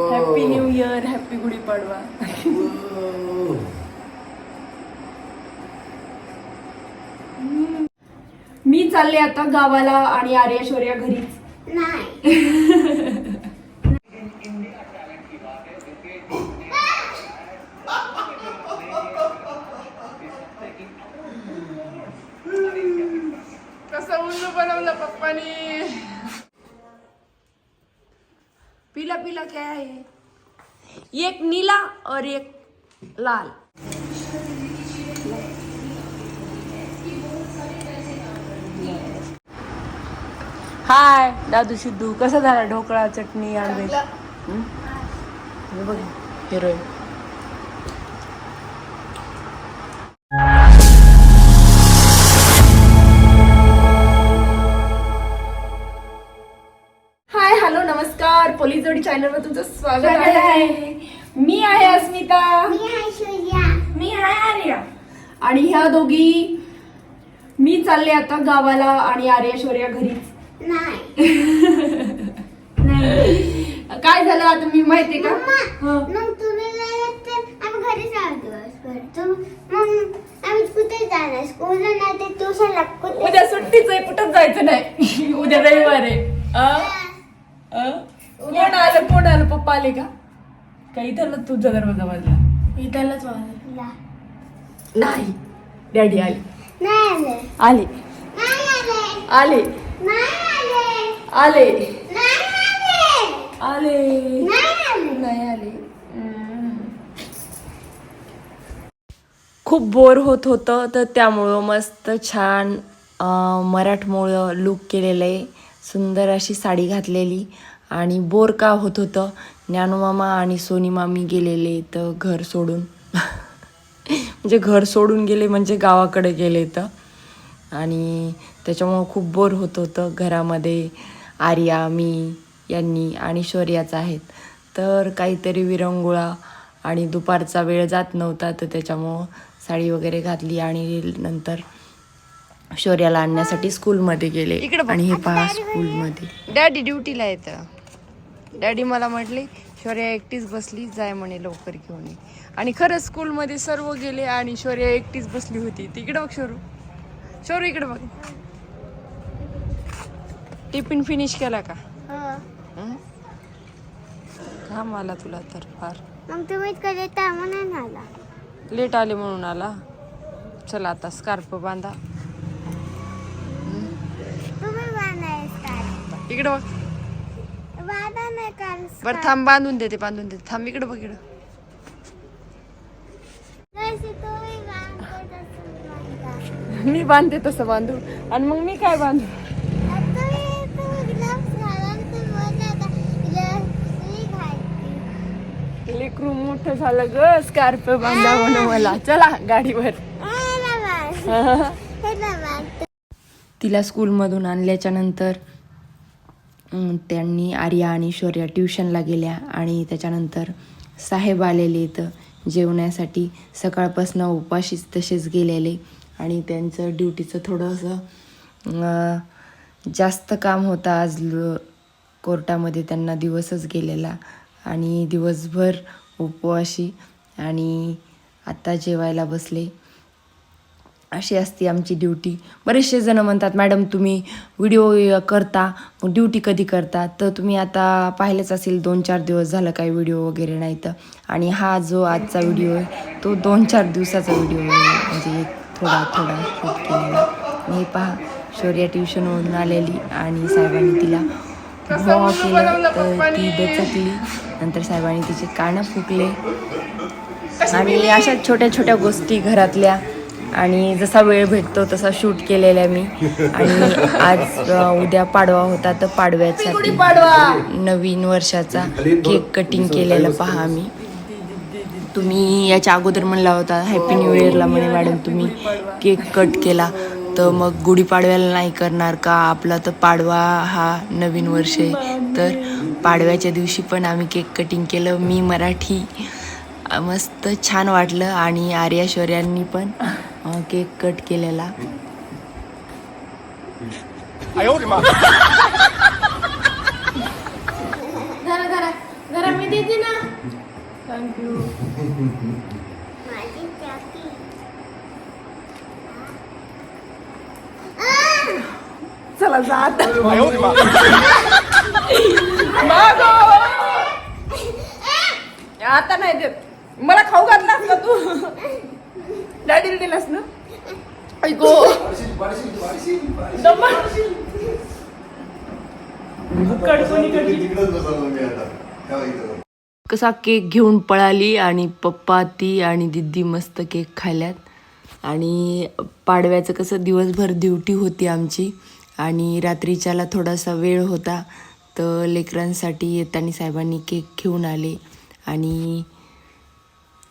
Happy new year happy Gudi Padwa मी चालले आता गावाला आणि आर्यश्वर्या घरीच नाही. कसं उल्लू बनवलं पप्पानी? क्या है? ये एक नीला और एक लाल। हाय दादू सिद्धू कसा झाला ढोकळा चटणी आंबे? बघ हिरोईन. पोलीस जोडी चॅनल वर तुमचं स्वागत आहे. मी आहे अस्मिता. मी आहे सूर्या मी आहे आर्या. आणि ह्या दोघी मी चालले आता गावाला आणि आर्यश्वर्या घरीच नाही. काय झालं आता मी माहितीये का? मम्मा हं. मग तुम्ही गेलात तर आम्ही घरीच राहतो दिवसभर तुम- मग आम्ही कुठे जाणार? स्कूलला नाही तर ट्युशनला कुठे? उद्या सुट्टीच आहे कुठंच जायचं नाही. उद्या रविवार आहे? अं? कोण आलं कोण आलं पप्पा आले का का इथं तुझा दरवाजा वाजला इथलच वाजला नाही. डॅडी आले. नाही आले. आले. नाही आले. आले. नाही आले. आले. नाही आले. खूप बोर होत होतं तर त्यामुळं मस्त छान मराठमोळं लुक केलेलं आहे. सुंदर अशी साडी घातलेली. आणि बोर का होत होतं? ज्ञानूमामा आणि सोनी मामी गेलेले तर घर सोडून. म्हणजे घर सोडून गेले म्हणजे गावाकडे गेले तर. आणि त्याच्यामुळं खूप बोर होत होतं घरामध्ये. आर्या मी यांनी आणि शौर्याचं आहेत. तर काहीतरी विरंगुळा आणि दुपारचा वेळ जात नव्हता तर त्याच्यामुळं साडी वगैरे घातली आणि नंतर शौर्याला आणण्यासाठी स्कूलमध्ये गेले. आणि हे पहा स्कूलमध्ये. डॅडी ड्युटीला येतं. डॅडी मला म्हटले शौर्या एकटीच बसली जाय म्हणे लवकर घेऊन ये. आणि खरंच स्कूलमध्ये सर्व गेले आणि शौर्या एकटीच बसली होती. तिकडे बघ शोरू शोरू इकडे बघ. टिफिन फिनिश केला का? हो. घाम आला तुला तर फार. मग तुम्ही टाइम नाही आला लेट आले. म्हणून आला. चला आता स्कार्फ बांधा. तुम्ही बांधाय इकडे बघ. नाही बरं थांब बांधून देते बांधून देते थांब इकडे बघ इकडं. मी बांधते तसं बांधू आणि मग मी काय बांधू. लेकरू मोठं झालं ग स्कार्फ बांधा म्हणून मला चला गाडीवर. ह्याला बांध. तिला स्कूलमधून आणल्याच्या नंतर त्यांनी आर्या आणि शौर्या ट्युशनला गेल्या आणि त्याच्यानंतर साहेब आलेले इथं जेवण्यासाठी. सकाळपासून उपाशीच तसेच गेलेले आणि त्यांचं ड्युटीचं थोडंसं जास्त काम होतं आज कोर्टामध्ये त्यांना दिवसच गेलेला आणि दिवसभर उपवाशी आणि आत्ता जेवायला बसले. अशी असते आमची ड्युटी बरेचसे जणं म्हणतात मॅडम तुम्ही व्हिडिओ करता मग ड्युटी कधी करता? तर तुम्ही आता पाहिलंच असेल दोन चार दिवस झालं काही व्हिडिओ वगैरे नाही तर. आणि हा जो आजचा व्हिडिओ आहे तो दोन चार दिवसाचा व्हिडिओ म्हणजे एक थोडा थोडा शूट केलेला. मी हे पहा शौर्या ट्युशनवरून आलेली आणि साहेबांनी तिला भुवा केलं तर ती दचकली नंतर साहेबांनी तिचे कानं फुकले. आणि अशा छोट्या छोट्या गोष्टी घरातल्या आणि जसा वेळ भेटतो तसा शूट केलेल्या मी. आणि आज उद्या पाडवा होता तर पाडव्यासाठी नवीन वर्षाचा केक कटिंग केलेलं पहा आम्ही. तुम्ही याच्या अगोदर म्हणला होता हॅपी न्यू इयरला म्हणे मॅडम तुम्ही केक कट केला. तर मग गुढीपाडव्याला नाही करणार का? आपला तर पाडवा हा नवीन वर्ष आहे. तर पाडव्याच्या दिवशी पण आम्ही केक कटिंग केलं. मी मराठी मस्त छान वाटलं. आणि आर्या शौर्यांनी पण केक कट केलेला. जरा जरा जरा मी देते ना. थँक्यू माझी चाकी. चला जा आता. आता नाही देत. मला खाऊ घातलास का तू. डॅडीला दिलास ना? ऐको कसा केक घेऊन पळाली आणि पप्पा ती आणि दिदी मस्त केक खाल्ल्यात. आणि पाडव्याचं कसं दिवसभर ड्युटी होती आमची आणि रात्रीच्याला थोडासा वेळ होता तर लेकरांसाठी येताना साहेबांनी केक घेऊन आले. आणि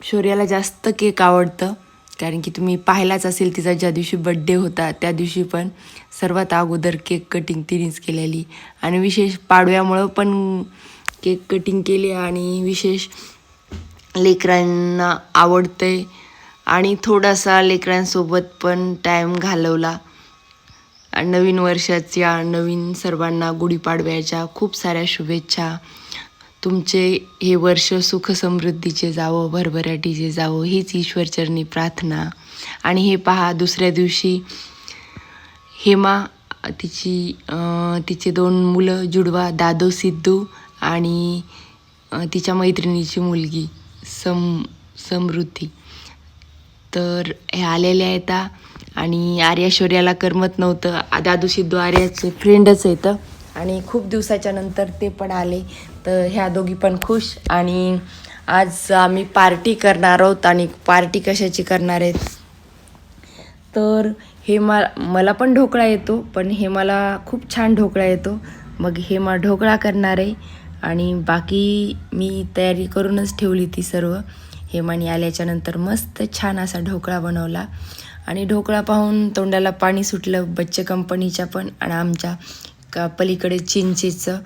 शौर्याला जास्त केक आवडतं. कारण की तुम्ही पाहिलाच असेल तिचा ज्या दिवशी बड्डे होता त्या दिवशी पण सर्वात अगोदर केक कटिंग तिनेच केलेली. आणि विशेष पाडव्यामुळं पण केक कटिंग केली आणि विशेष लेकरांना आवडते आणि थोडासा लेकरांसोबत पण टाईम घालवला. आणि नवीन वर्षाच्या नवीन सर्वांना गुढीपाडव्याच्या खूप साऱ्या शुभेच्छा. तुमचे हे वर्ष सुख समृद्धीचे जावं भरभराटीचे जावो हीच ईश्वरचरणी प्रार्थना. आणि हे पहा दुसऱ्या दिवशी हेमा तिची तिचे दोन मुलं जुडवा दादो सिद्धू आणि तिच्या मैत्रिणीची मुलगी सम समृद्धी. तर हे आलेले आहेत आणि आर्या शौर्याला करमत नव्हतं. दादू सिद्धू आर्याचे फ्रेंडच येतं आणि खूप दिवसाच्या नंतर ते पण आले. तर ह्या दोघी पण खुश आणि आज आम्ही पार्टी करणार आहोत आणि पार्टी कशाची करणार आहेत. तर हे मा मला पण ढोकळा येतो पण हे मला खूप छान ढोकळा येतो. मग हे मा ढोकळा करणार आहे आणि बाकी मी तयारी करूनच ठेवली ती सर्व. हेमाने आल्याच्यानंतर मस्त छान असा ढोकळा बनवला. आणि ढोकळा पाहून तोंडाला पाणी सुटलं बच्चे कंपनीच्या पण आणि आमच्या का पलीकडे चिंचेचं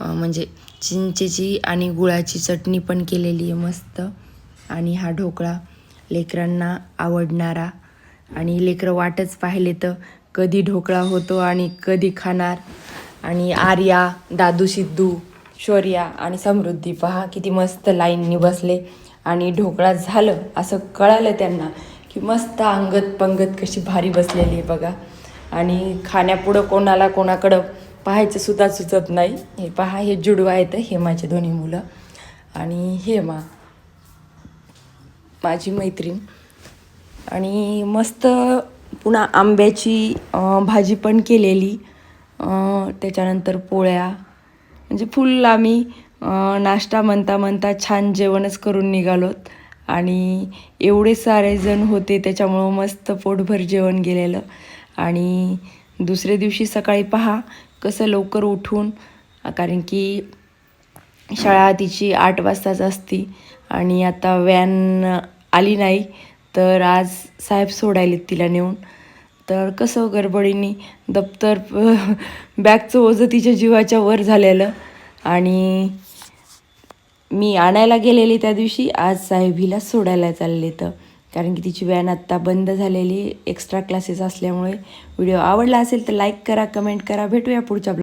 म्हणजे चिंचेची आणि गुळाची चटणी पण केलेली आहे मस्त. आणि हा ढोकळा लेकरांना आवडणारा. आणि लेकरं वाटच पाहिले तर कधी ढोकळा होतो आणि कधी खाणार. आणि आर्या दादू सिद्धू शौर्या आणि समृद्धी पहा किती मस्त लाईननी बसले. आणि ढोकळा झालं असं कळालं त्यांना की मस्त अंगत पंगत कशी भारी बसलेली आहे बघा. आणि खाण्यापुढं कोणाला कोणाकडं पाहायचं सुद्धा सुचत नाही. हे पहा हे जुडवा येतं हेमाचे दोन्ही मुलं. आणि हेमा माझी मैत्रीण. आणि मस्त पुन्हा आंब्याची भाजी पण केलेली. त्याच्यानंतर पोळ्या. म्हणजे फुल आम्ही नाश्ता म्हणता म्हणता छान जेवणच करून निघालोत. आणि एवढे सारे जण होते त्याच्यामुळं मस्त पोटभर जेवण गेलेलं. आणि दुसऱ्या दिवशी सकाळी पहा कसं लवकर उठून कारण की शाळा तिची आठ वाजताच असती आणि आता व्हॅन आली नाही तर आज साहेब सोडायलेत तिला नेऊन. तर कसं हो गडबडीने दप्तर बॅगचं ओझं तिच्या जीवाच्या वर झालेलं आणि मी आणायला गेलेली त्या दिवशी आज साहेबीला सोडायला चालले तर कारण की तिची व्हॅन आत्ता बंद झालेली एक्स्ट्रा क्लासेस असल्यामुळे. व्हिडिओ आवडला असेल तर लाईक करा कमेंट करा. भेटूया पुढच्या